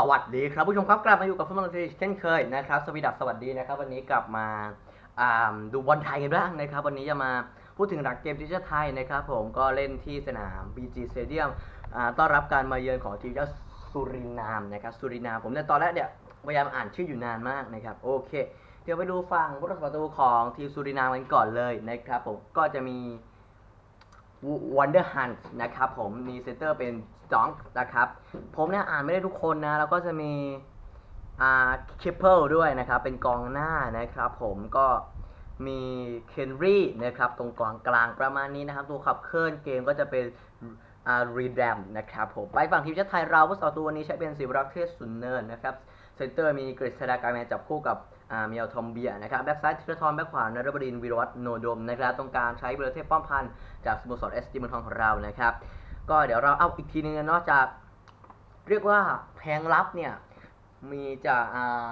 สวัสดีครับผู้ชมครับกลับมาอยู่กับฟุตบอลทีเช่นเคยนะครับสวีดัสสวัสดีนะครับ วันนี้กลับมาาดูบอลไทยกันบ้างนะครับ วันนี้จะมาพูดถึงหลักเกมทีมชาติไทยนะครับ ผมก็เล่นที่สนาม BG Stadium ต้อนรับการมาเยือนของทีมชาติสุรินามนะครับสุรินามผมเนี่ยตอนแรกเนี่ยพยายามอ่านชื่ออยู่นานมากนะครับโอเค เดี๋ยวไปดูฝั่งผู้รักษาประตูของทีมสุรินามกันก่อนเลยนะครับผมก็จะมี วันเดอร์ฮันนะครับผมมีเซนเตอร์เป็นจองนะครับ ผมเนี่ยอ่านไม่ได้ทุกคนนะ แล้วก็จะมีอ่าคิปเปิลด้วยนะครับ เป็นกองหน้านะครับผมก็มีเคนรี่นะครับ ตรงกลางกลางประมาณนี้นะครับ ตัวขับเคลื่อนเกมก็จะเป็นอ่ารีแดมนะครับผม ไปฝั่งทีมชาติไทยเราผู้สาตัววันนี้ใช้เป็นสิวรักษ์เทศสุนเนินนะครับ เซนเตอร์มีกฤษดาการแมนจับคู่กับเมียวทอมเบียนะครับแบ็กซ้ายธีรทรแบ็กขวานรบดินวีรวัฒน์โนดมนะครับตรงกลางใช้เบอร์เทพป้อมพันธ์จากสโมสรเอสจีเมืองทองของเรานะครับ ก็เดี๋ยวเราเอาอีกทีนึงนะนอกจาก เรียกว่าแพงลับเนี่ย มีจากอ่า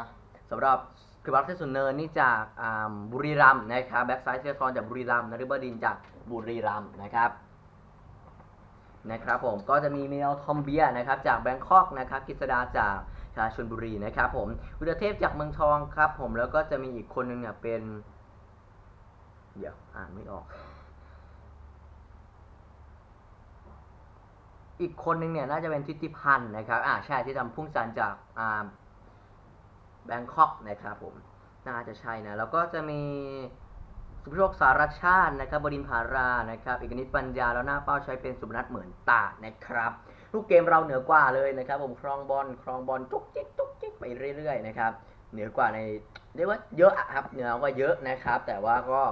สำหรับคือบัคเทสุนเนินนี่จากบุรีรัมนะครับแบ็กซ้ายเทียซอนจากบุรีรัมย์นฤบดินจากบุรีรัมนะครับ นะครับผมก็จะมีเมลทอมเบียนะครับจากแบงคอกนะครับกฤษดาจากชาชนบุรีนะครับผมวิรเทพจากเมืองทองครับผมแล้วก็จะมีอีกคนนึงเนี่ยเป็น เดี๋ยวอ่านไม่ออก อีกคนนึงเนี่ยน่าจะเป็นทิติพันธ์นะครับอ่าใช่ที่ทำพุ่งจันทร์จากอ่าแบงคอกนะครับผมน่าจะใช่นะแล้วก็จะมี สุภโชคสารชาตินะครับบดินทร์ภารานะครับเอกนิตปัญญาแล้วหน้าเป้าใช้เป็นสุพนัทเหมือนตานะครับลูกเกมเราเหนือกว่าเลยนะครับ ผมครองบอลครองบอลจุกจิกจุกจิกไปเรื่อยๆนะครับเหนือกว่าในเรียกว่าเยอะครับเหนือกว่าเยอะนะครับ แต่ว่าก็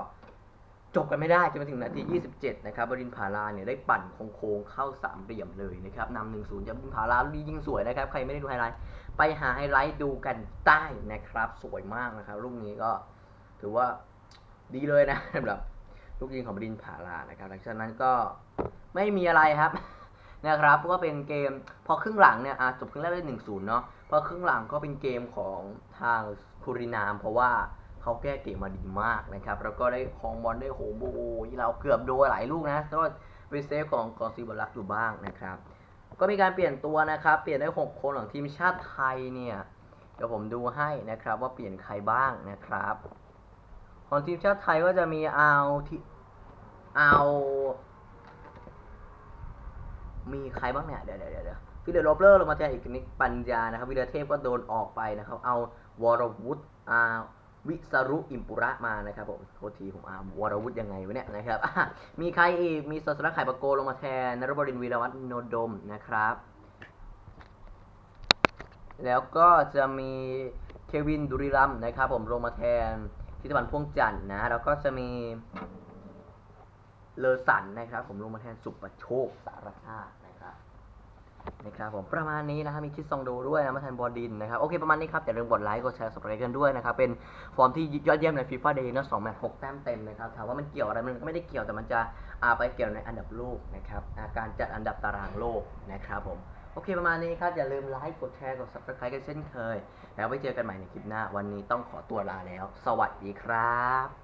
จบกันไม่ได้จนมาถึงนาที 27 นะครับบรินทร์ผาลาเนี่ยได้ปั่นโค้งเข้าสามเหลี่ยมเลยนะครับนำหนึ่งศูนย์จากบรินทร์ผาลาลูกนี้ยิงสวยนะครับ ใครไม่ได้ดูไฮไลท์ไปหาไฮไลท์ดูกันได้นะครับ สวยมากนะครับลูกนี้ก็ถือว่า ดีเลยนะสำหรับลูกยิงของบรินผาลานะครับหลังจากนั้นก็ไม่มีอะไรครับนะครับเพราะว่าเป็นเกมพอครึ่งหลังเนี่ยอะจบครึ่งแรกได้หนึ่งศูนย์เนาะพอครึ่งหลังก็เป็นเกมของทางคุรินาม เพราะว่าเขาแก้เกมมาดีมากนะครับ แล้วก็ได้คองบอลได้โหมโบเราเกือบโดนหลายลูกนะก็ไปเซฟของกองซีบอลลักอยู่บ้างนะครับ ก็มีการเปลี่ยนตัวนะครับ เปลี่ยนได้ 6 คนของทีมชาติไทยเนี่ย เดี๋ยวผมดูให้นะครับว่าเปลี่ยนใครบ้างนะครับ ของทีมชาติไทยก็จะมีเอาที่เอามีใครบ้างเนี่ยเดี๋ยวเดี๋ยวเดี๋ยวฟิเดอร์โรเบอร์ลงมาแทนอีกนิกปัญญานะครับวิเดเทพก็โดนออกไปนะครับ เอาวรวุฒิอาวิสรุอิมปุระมานะครับผมโทษทีผมอ่านวรวุฒิยังไงวะเนี่ยนะครับมีใครอีกมีสสระไข่ปะโกลงมาแทนนรบดินวีรวัฒนโนดมนะครับ แล้วก็จะมีเควินดุริรัมนะครับผมลงมาแทน ทิตวันพ่วงจันทร์นะ แล้วก็จะมีเลอสันนะครับ ผมลงมาแทนสุประโชคสารชาตินะครับนะครับผมประมาณนี้นะครับมีคิดซองโดด้วยนะมาแทนบอดินนะครับโอเคประมาณนี้ครับอย่าลืมกดไลค์กดแชร์สไครต์กันด้วยนะครับเป็นฟอร์มที่ยอดเยี่ยมในฟีฟ่าเดย์นะสองแมตช์หกแต้มเต็มนะครับถามว่ามันเกี่ยวอะไรมันก็ไม่ได้เกี่ยวแต่มันจะอาไปเกี่ยวในอันดับโลกนะครับการจัดอันดับตารางโลกนะครับผม โอเคประมาณนี้ครับ อย่าลืมไลค์กดแชร์กด subscribe กันเช่นเคย แล้วไว้เจอกันใหม่ในคลิปหน้า วันนี้ต้องขอตัวลาแล้ว สวัสดีครับ